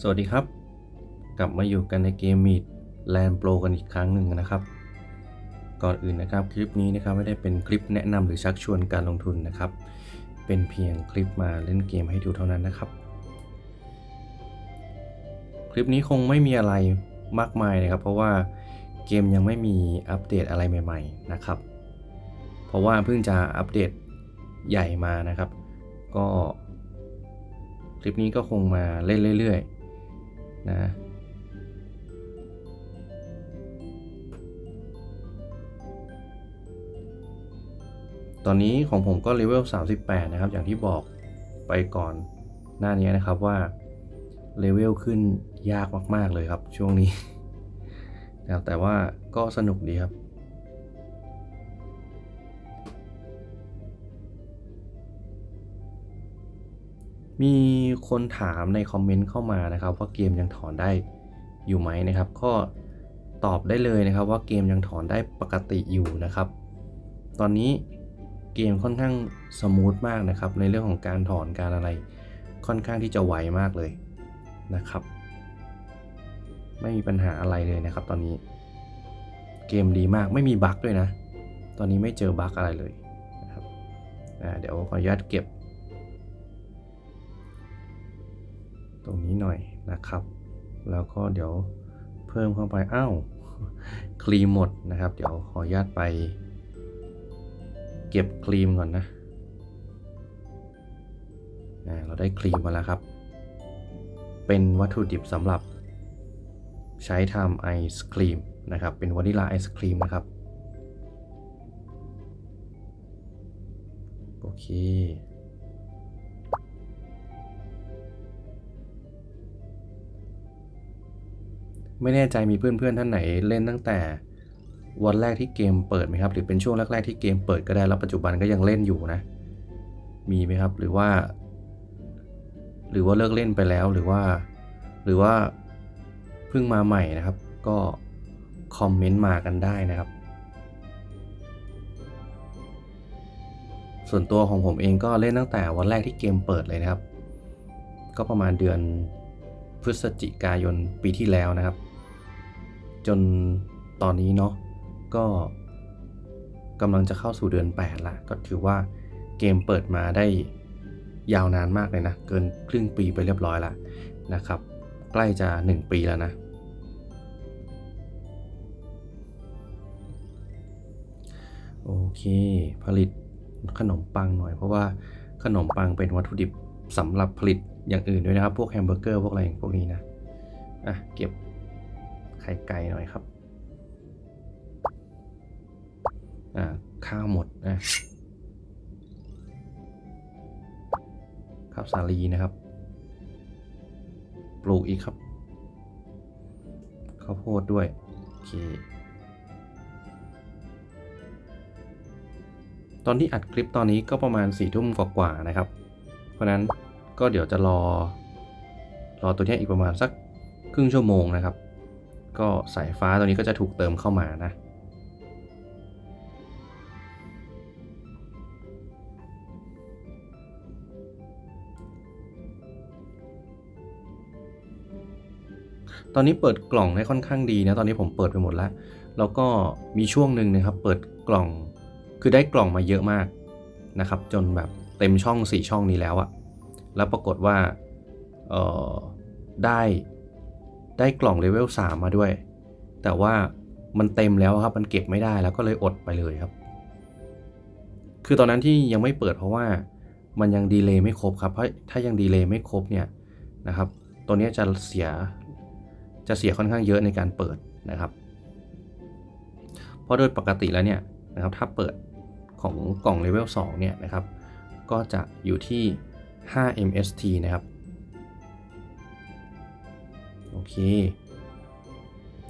สวัสดีครับ กลับมาอยู่กันในเกมมีดแลนโปรกันอีกครั้งหนึ่งนะครับ ก่อนอื่นนะครับคลิปนี้นะครับไม่ได้เป็นคลิปแนะนำหรือชักชวนการลงทุนนะครับ เป็นเพียงคลิปมาเล่นเกมให้ดูเท่านั้นนะครับ คลิปนี้คงไม่มีอะไรมากมายนะครับ เพราะว่าเกมยังไม่มีอัปเดตอะไรใหม่ ๆนะครับ เพราะว่าเพิ่งจะอัปเดตใหญ่มานะครับ ก็คลิปนี้ก็คงมาเล่นเรื่อยๆ นะตอนนี้ของผมก็เลเวล 38 นะครับ อย่างที่บอกไปก่อนหน้านี้นะครับว่าเลเวลขึ้นยากมาก ๆ เลยครับช่วงนี้นะครับแต่ว่าก็สนุกดีครับ มีคนถามในคอมเมนต์เข้ามานะครับ ว่าเกมยังถอนได้อยู่ไหมนะครับ ก็ตอบได้เลยนะครับ ว่าเกมยังถอนได้ปกติอยู่นะครับ ตอนนี้เกมค่อนข้างสมูทมากนะครับ ในเรื่องของการถอนการอะไร ค่อนข้างที่จะไวมากเลยนะครับ ไม่มีปัญหาอะไรเลยนะครับ ตอนนี้ เกมดีมากไม่มีบั๊กด้วยนะ ตอนนี้ไม่เจอบั๊กอะไรเลยนะครับเดี๋ยวขออนุญาตเก็บ ตรงนี้หน่อยนะครับ แล้วก็เดี๋ยวเพิ่มเข้าไปอ้าวครีมหมดนะครับ เดี๋ยวขออนุญาตไป เก็บครีมก่อนนะเราได้ครีมมาแล้วครับ เป็นวัตถุดิบสำหรับใช้ทำไอศครีมนะครับ เป็นวานิลาไอศครีมนะครับ โอเค ไม่แน่ใจมีเพื่อนๆท่านไหนเล่นตั้งแต่วันแรกที่เกมเปิดไหมครับ หรือเป็นช่วงแรกๆที่เกมเปิดก็ได้แล้วปัจจุบันก็ยังเล่นอยู่นะ มีไหมครับหรือว่า หรือว่าเลิกเล่นไปแล้วหรือว่า หรือว่าเพิ่งมาใหม่นะครับ ก็คอมเมนต์มากันได้นะครับ ส่วนตัวของผมเองก็เล่นตั้งแต่วันแรกที่เกมเปิดเลยนะครับ ก็ประมาณเดือนพฤศจิกายนปีที่แล้วนะครับ จนตอนนี้เนาะก็กำลังจะเข้าสู่เดือน 8 ละ ก็ถือว่าเกมเปิดมาได้ยาวนานมากเลยนะ เกินครึ่งปีไปเรียบร้อยละนะครับ ใกล้จะ 1 ปีแล้วนะ โอเค ผลิตขนมปังหน่อย เพราะว่าขนมปังเป็นวัตถุดิบสำหรับผลิตอย่างอื่นด้วยนะครับ พวกแฮมเบอร์เกอร์พวกอะไรพวกนี้นะ อะ เก็บ ไข่ไก่หน่อยครับ อ่า ข้าวหมดนะข้าวสาลีนะครับ ปลูกอีกครับข้าวโพดด้วย โอเค ตอนที่อัดคลิปตอนนี้ก็ประมาณ4ี่ทุ่มกว่าๆนะครับ เพราะนั้นก็เดี๋ยวจะรอ รอตัวนี้อีกประมาณสักครึ่งชั่วโมงนะครับ ก็สายฟ้าตัวนี้ก็จะถูกเติมเข้ามานะ ตอนนี้เปิดกล่องได้ค่อนข้างดีนะ ตอนนี้ผมเปิดไปหมดแล้ว แล้วก็มีช่วงหนึ่งนะครับ เปิดกล่อง คือได้กล่องมาเยอะมากนะครับ จนแบบเต็มช่อง 4 ช่องนี้แล้วอะแล้วปรากฏว่าเออได้ ได้กล่องเลเวล3มาด้วย แต่ว่ามันเต็มแล้วครับมันเก็บไม่ได้แล้วก็เลยอดไปเลยครับ คือตอนนั้นที่ยังไม่เปิดเพราะว่ามันยังดีเลย์ไม่ครบครับเพราะถ้ายังดีเลย์ไม่ครบเนี่ยนะครับ ตัวนี้จะเสียจะเสียค่อนข้างเยอะในการเปิดนะครับ เพราะโดยปกติแล้วเนี่ยนะครับถ้าเปิดของกล่องเลเวล2เนี่ยนะครับ ก็จะอยู่ที่ 5 MST นะครับ โอเค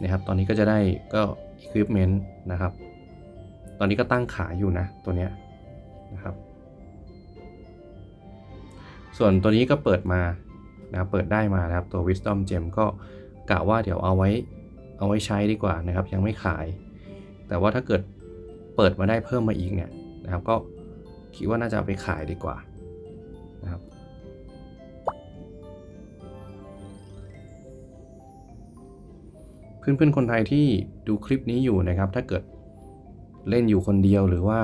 นะครับตอนนี้ก็จะได้ก็ Equipment นะครับ ตอนนี้ก็ตั้งขายอยู่นะตัวเนี้ยนะครับ ส่วนตัวนี้ก็เปิดมานะครับเปิดได้มานะครับตัว Wisdom Gem ก็กะว่าเดี๋ยวเอาไว้เอาไว้ใช้ดีกว่านะครับ ยังไม่ขาย แต่ว่าถ้าเกิดเปิดมาได้เพิ่มมาอีกเนี่ยนะครับ ก็คิดว่าน่าจะเอาไปขายดีกว่านะครับ เพื่อนๆคนไทยที่ดูคลิปนี้อยู่นะครับ ถ้าเกิดเล่นอยู่คนเดียวหรือว่า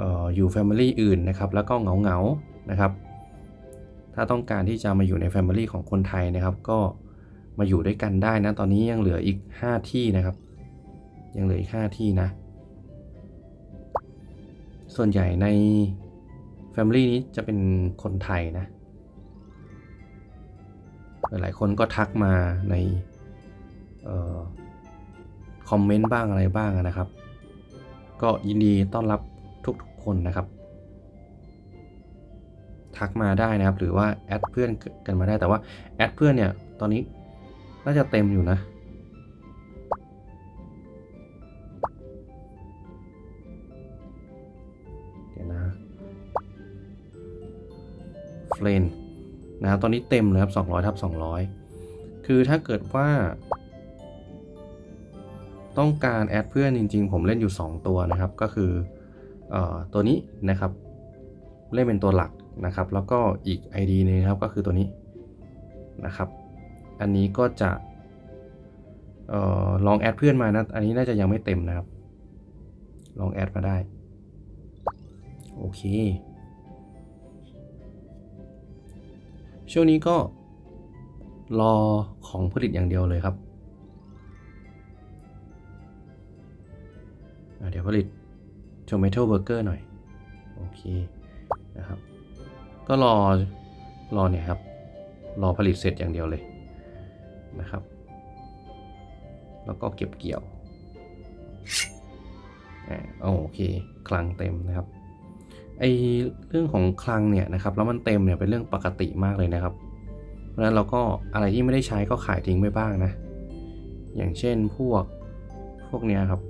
อออยู่แฟมิลี่อื่นนะครับ แล้วก็เหงาๆนะครับ ถ้าต้องการที่จะมาอยู่ในแฟมิลี่ของคนไทยนะครับ ก็มาอยู่ด้วยกันได้นะ ตอนนี้ยังเหลืออีก 5 ที่นะครับ ยังเหลืออีก 5 ที่นะ ส่วนใหญ่ใน Family นี้จะเป็นคนไทยนะ หลายๆคนก็ทักมาใน คอมเมนต์บ้างอะไรบ้างนะครับ ก็ยินดีต้อนรับทุกๆคนนะครับ ทักมาได้นะครับ หรือว่าแอดเพื่อนกันมาได้แต่ว่าแอดเพื่อนเนี่ยตอนนี้น่าจะเต็มอยู่นะเดี๋ยวนะเฟรนนะครับตอนนี้เต็มเลยครับ200ทับ200 คือถ้าเกิดว่า ต้องการแอดเพื่อนจริง ๆ ผมเล่นอยู่ 2 ตัวนะครับ ก็คืออตัวนี้นะครับ เล่นเป็นตัวหลักนะครับ แล้วก็อีก ID นึงนะครับก็คือตัวนี้นะครับ อันนี้ก็จะออลองแอดเพื่อนมานะ อันนี้น่าจะยังไม่เต็มนะครับ ลองแอดมาได้ โอเค ช่วงนี้ก็รอของผลิตอย่างเดียวเลยครับ เดี๋ยวผลิต Tomato Burger หน่อย โอเค นะครับ ก็รอ รอเนี่ยครับ รอผลิตเสร็จอย่างเดียวเลยนะครับ แล้วก็เก็บเกี่ยวอโอเค คลังเต็มนะครับ ไอเรื่องของคลังเนี่ยนะครับ แล้วมันเต็มเนี่ยเป็นเรื่องปกติมากเลยนะครับ เพราะฉะนั้นเราก็อะไรที่ไม่ได้ใช้ก็ขายทิ้งไปบ้างนะ อย่างเช่นพวกพวกเนี้ยครับ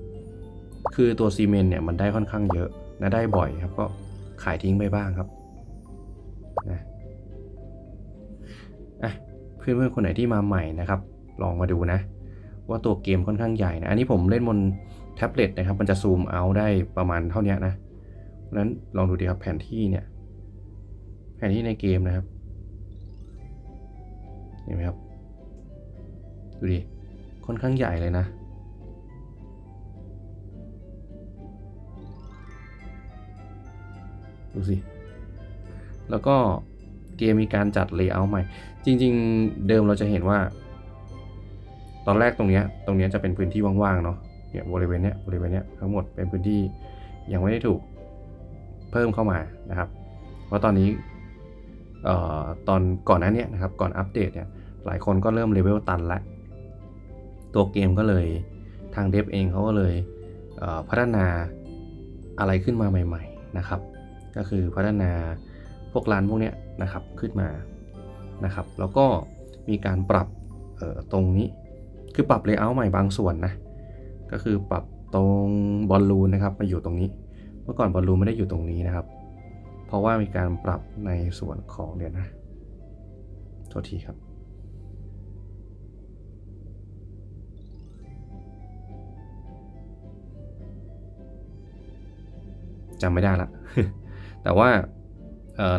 คือตัวซีเมนต์เนี่ยมันได้ค่อนข้างเยอะนะได้บ่อยครับก็ขายทิ้งไปบ้างครับนะอะเพื่อนๆคนไหนที่มาใหม่นะครับ ลองมาดูนะ ว่าตัวเกมค่อนข้างใหญ่นะ อันนี้ผมเล่นบนแท็บเล็ตนะครับ มันจะซูมเอาได้ประมาณเท่านี้นะเพราะฉะนั้นลองดูดีครับแผนที่เนี่ย แผนที่ในเกมนะครับ เห็นไหมครับ ดูดิค่อนข้างใหญ่เลยนะ ดูสิ แล้วก็เกมมีการจัดเลเยอร์ใหม่ จริง ๆ เดิมเราจะเห็นว่า ตอนแรกตรงเนี้ยตรงเนี้ยจะเป็นพื้นที่ว่างๆเนาะเนี่ยบริเวณเนี้ยบริเวณเนี้ยทั้งหมดเป็นพื้นที่ยังไม่ได้ถูกเพิ่มเข้ามานะครับ เพราะตอนนี้เอ่อตอนก่อนหน้านี้นะครับก่อนอัปเดตเนี่ยหลายคนก็เริ่มเลเวลตันแล้วตัวเกมก็เลยทางเดฟเองเขาก็เลยเพัฒนาอะไรขึ้นมาใหม่ ๆ นะครับ ก็คือพัฒนาพวกร้านพวกนี้นะครับขึ้นมานะครับ แล้วก็มีการปรับออตรงนี้คือปรับเลเยอร์ใหม่บางส่วนนะก็คือปรับตรงบอลลูนนะครับมาอยู่ตรงนี้ เมื่อก่อนบอลลูนไม่ได้อยู่ตรงนี้นะครับ เพราะว่ามีการปรับในส่วนของเดี๋ยวนะโทษทีครับจำไม่ได้ละ แต่ว่า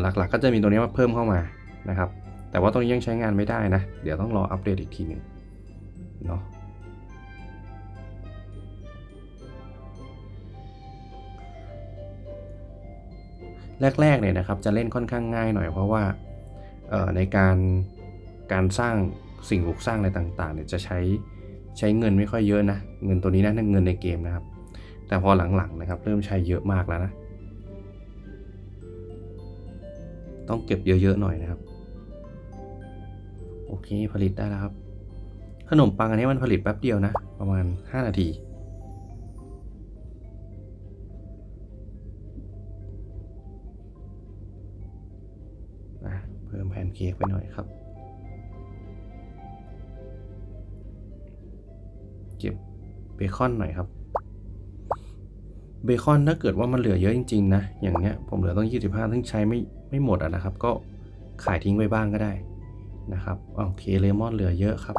หลักๆก็จะมีตรงนี้มาเพิ่มเข้ามานะครับ แต่ว่าตรงนี้ยังใช้งานไม่ได้นะ เดี๋ยวต้องรออัปเดตอีกทีหนึ่งเนาะแรกๆเนี่ยนะครับจะเล่นค่อนข้างง่ายหน่อยเพราะว่าในการการสร้างสิ่งปลูกสร้างอะไรต่างๆเนี่ยจะใช้ใช้เงินไม่ค่อยเยอะนะ เงินตัวนี้นะเงินในเกมนะครับ แต่พอหลังๆนะครับเริ่มใช้เยอะมากแล้วนะ ต้องเก็บเยอะๆหน่อยนะครับ โอเคผลิตได้แล้วครับ ขนมปังอันนี้มันผลิตแป๊บเดียวนะ ประมาณ 5 นาทีอะเพิ่มแพนเค้กไปหน่อยครับ เก็บเบคอนหน่อยครับเบคอนถ้าเกิดว่ามันเหลือเยอะจริง ๆ นะ อย่างเนี้ยผมเหลือต้อง 25ซึ่งใช้ไม่ ไม่หมดอะนะครับ ก็ขายทิ้งไปบ้างก็ได้นะครับโอเคเลมอนเหลือเยอะครับ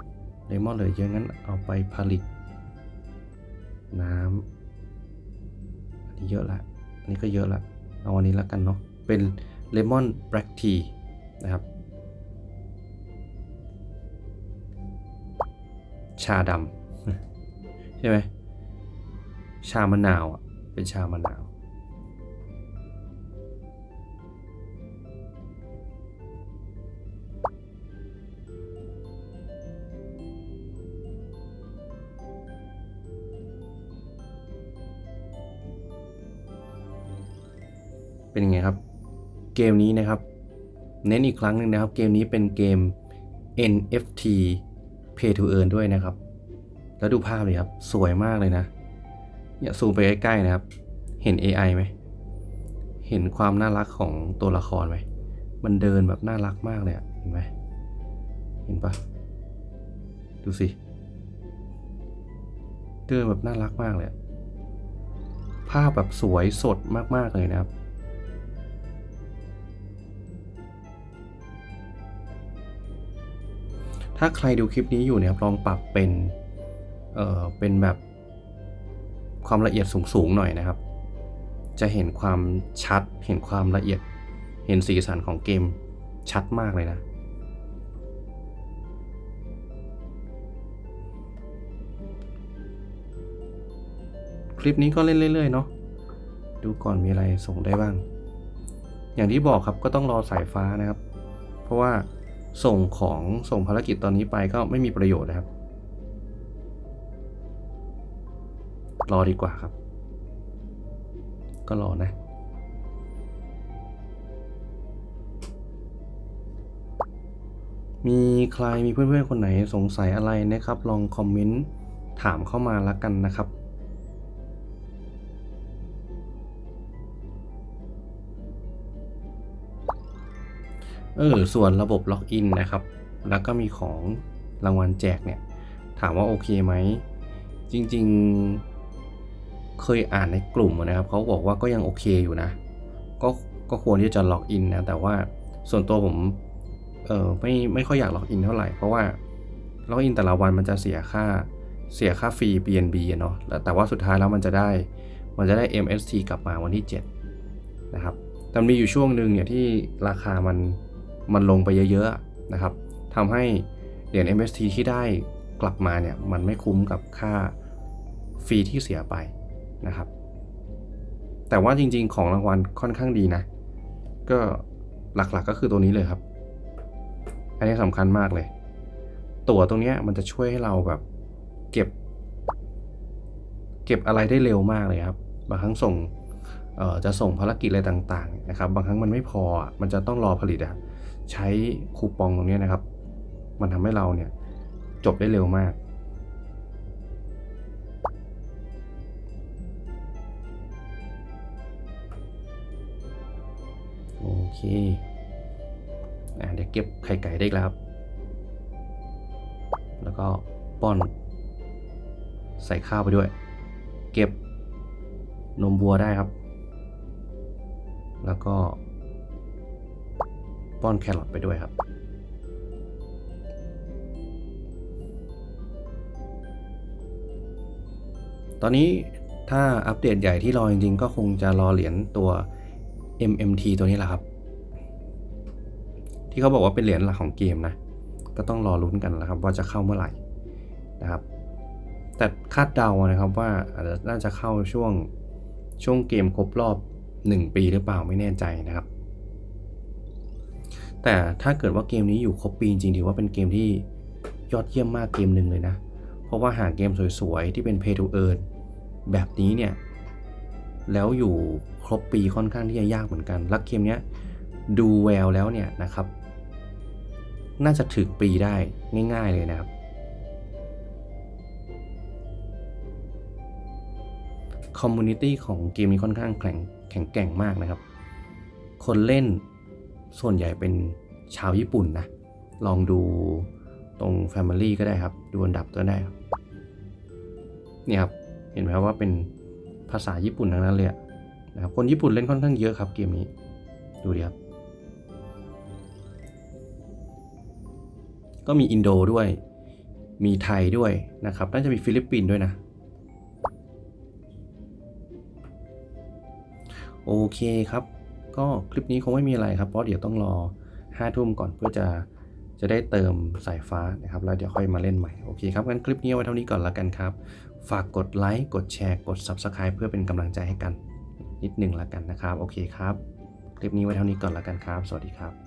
เลมอนเหลือเยอะงั้นเอาไปผลิต น้ำอันนี้เยอะละอันนี้ก็เยอะละเอาอันนี้แล้วกันเนาะเป็นเลมอนแบล็กทีนะครับชาดำใช่ไหมชามะนาวอะเป็นชามะนาว เกมนี้นะครับ เน้นอีกครั้งหนึ่งนะครับ เกมนี้เป็นเกม NFT Pay to Earn ด้วยนะครับ แล้วดูภาพเลยครับ สวยมากเลยนะ เนี่ยซูมไปใกล้ๆนะครับ เห็น AI ไหม เห็นความน่ารักของตัวละครไหม มันเดินแบบน่ารักมากเลยอะเห็นไหม เห็นปะดูสิ เดินแบบน่ารักมากเลย ภาพแบบสวยสดมากๆเลยนะครับ ถ้าใครดูคลิปนี้อยู่เนี่ยครับลองปรับเป็นเอ่อเป็นแบบความละเอียดสูงๆหน่อยนะครับ จะเห็นความชัดเห็นความละเอียดเห็นสีสันของเกมชัดมากเลยนะ คลิปนี้ก็เล่นเรื่อยๆเนาะดูก่อนมีอะไรส่งได้บ้าง อย่างที่บอกครับก็ต้องรอสายฟ้านะครับ เพราะว่า ส่งของส่งภารกิจตอนนี้ไปก็ไม่มีประโยชน์นะครับ รอดีกว่าครับ ก็รอนะ มีใครมีเพื่อนๆคนไหนสงสัยอะไรนะครับ ลองคอมเมนต์ถามเข้ามาละกันนะครับ เออส่วนระบบล็อกอินนะครับ แล้วก็มีของรางวัลแจกเนี่ย ถามว่าโอเคไหม จริงๆ เคยอ่านในกลุ่มนะครับเขาบอกว่าก็ยังโอเคอยู่นะ ก็ก็ควรที่จะล็อกอินนะ แต่ว่าส่วนตัวผม เออไม่ไม่ค่อยอยากล็อกอินเท่าไหร่ เพราะว่าล็อกอินแต่ละวันมันจะเสียค่าเสียค่าฟรี BNB อะเนาะแล้วแต่ว่าสุดท้ายแล้วมันจะได้ มันจะได้ MST กลับมาวันที่ 7 นะครับแต่มีอยู่ช่วงหนึ่งเนี่ยที่ราคามัน มันลงไปเยอะๆนะครับทำให้เหรียญ MST ที่ได้กลับมาเนี่ยมันไม่คุ้มกับค่าฟรีที่เสียไปนะครับ แต่ว่าจริงๆของรางวัลค่อนข้างดีนะ ก็หลักๆก็คือตัวนี้เลยครับ อันนี้สำคัญมากเลย ตั๋วตรงนี้มันจะช่วยให้เราแบบเก็บ เก็บอะไรได้เร็วมากเลยครับ บางครั้งส่งจะส่งภารกิจอะไรต่างๆนะครับ บางครั้งมันไม่พอมันจะต้องรอผลิตอะ ใช้คูปองตรงนี้นะครับ มันทำให้เราเนี่ยจบได้เร็วมาก โอเคเดี๋ยวเก็บไข่ไก่ได้แล้วครับ แล้วก็ป้อนใส่ข้าวไปด้วย เก็บนมวัวได้ครับ แล้วก็ ป้อนแครอทไปด้วยครับ ตอนนี้ถ้าอัปเดตใหญ่ที่รอจริงๆ ก็คงจะรอเหรียญตัว MMT ตัวนี้แหละครับ ที่เขาบอกว่าเป็นเหรียญหลักของเกมนะ ก็ต้องรอลุ้นกันแล้วครับว่าจะเข้าเมื่อไหร่นะครับ แต่คาดเดานะครับว่าอาจจะน่าจะเข้าช่วงช่วงเกมครบรอบ 1 ปีหรือเปล่าไม่แน่ใจนะครับ แต่ถ้าเกิดว่าเกมนี้อยู่ครบปีจริงถือว่าเป็นเกมที่ยอดเยี่ยมมากเกมหนึ่งเลยนะ เพราะว่าหาเกมสวยๆ ที่เป็น Pay to Earn แบบนี้เนี่ย แล้วอยู่ครบปีค่อนข้างที่จะยากเหมือนกัน และเกมเนี้ยดูแววแล้วเนี่ยนะครับ น่าจะถึงปีได้ง่าย ๆเลยนะครับ คอมมูนิตี้ของเกมนี้ค่อนข้างแข็งแข็งแกร่งมากนะครับ คนเล่น ส่วนใหญ่เป็นชาวญี่ปุ่นนะ ลองดูตรง Family ก็ได้ครับ ดูอันดับก็ได้ครับเนี่ยครับ เห็นไหมครับว่าเป็นภาษาญี่ปุ่นทั้งนั้นเลยอะนะครับ คนญี่ปุ่นเล่นค่อนข้างเยอะครับเกมนี้ ดูดิครับ ก็มีอินโดด้วย มีไทยด้วยนะครับ น่าจะมีฟิลิปปินส์ด้วยนะ โอเคครับ ก็คลิปนี้คงไม่มีอะไรครับ เพราะเดี๋ยวต้องรอห้าทุ่มก่อนเพื่อจะจะได้เติมสายฟ้านะครับ แล้วเดี๋ยวค่อยมาเล่นใหม่ โอเคครับ งั้นคลิปนี้ไว้เท่านี้ก่อนละกันครับ ฝากกดไลค์ กดแชร์ กด Subscribe เพื่อเป็นกำลังใจให้กัน นิดหนึ่งละกันนะครับ โอเคครับ คลิปนี้ไว้เท่านี้ก่อนละกันครับ สวัสดีครับ